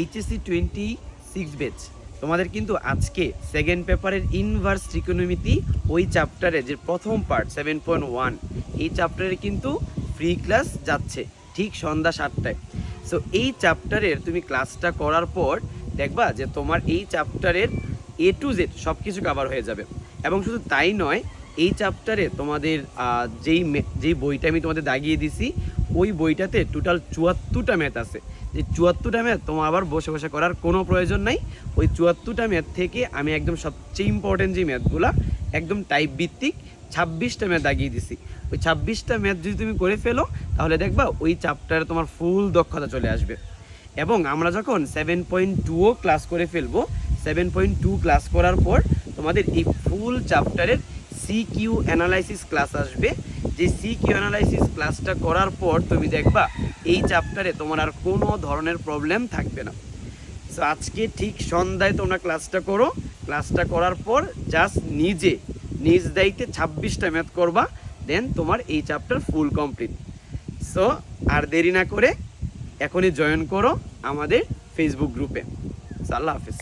HSC twenty six বেচ তোমাদের কিন্তু আজকে সেকেন্ড পেপারের ইনভার্স ট্রিকোনমিতি ওই চ্যাপ্টারে যে প্রথম পার্ট সেভেন পয়েন্ট ওয়ান এই চ্যাপ্টারে কিন্তু ফ্রি ক্লাস যাচ্ছে, ঠিক সন্ধ্যা সাতটায়। সো এই চ্যাপ্টারের তুমি ক্লাসটা করার পর দেখবা যে তোমার এই চ্যাপ্টারের এ টু জেড সব কিছু কাভার হয়ে যাবে। এবং শুধু তাই নয় এই চ্যাপ্টারে তোমাদের যেই যেই বইটা আমি তোমাদের দাগিয়ে দিছি, ওই বইটাতে টোটাল চুয়াত্তরটা ম্যাথ আছে। যে চুয়াত্তরটা ম্যাথ তোমার আবার বসে বসে করার কোনো প্রয়োজন নাই। ওই চুয়াত্তরটা ম্যাথ থেকে আমি একদম সবচেয়ে ইম্পর্টেন্ট যে ম্যাথগুলা একদম টাইপ ভিত্তিক ছাব্বিশটা ম্যাথ দাগিয়ে দিছি। ওই ছাব্বিশটা ম্যাথ যদি তুমি করে ফেলো, তাহলে দেখবা ওই চ্যাপ্টারে তোমার ফুল দক্ষতা চলে আসবে। এবং আমরা যখন সেভেন পয়েন্ট টুও ক্লাস করে ফেলব সেভেন পয়েন্ট টু ক্লাস করার পর তোমাদের এই ফুল চ্যাপ্টারের সি কিউ অ্যানালাইসিস ক্লাস আসবে। যে সি কিউ অ্যানালাইসিস ক্লাসটা করার পর তুমি দেখবা এই চ্যাপ্টারে তোমার আর কোনো ধরনের প্রবলেম থাকবে না। সো আজকে ঠিক সন্ধ্যায় তোমরা ক্লাসটা করো। ক্লাসটা করার পর জাস্ট নিজে, নিজ দায়িত্বে ছাব্বিশটা ম্যাথ করবা। দেন তোমার এই চ্যাপ্টার ফুল কমপ্লিট সো আর দেরি না করে এখনই জয়েন করো আমাদের ফেসবুক গ্রুপে আল্লাহ হাফিজ।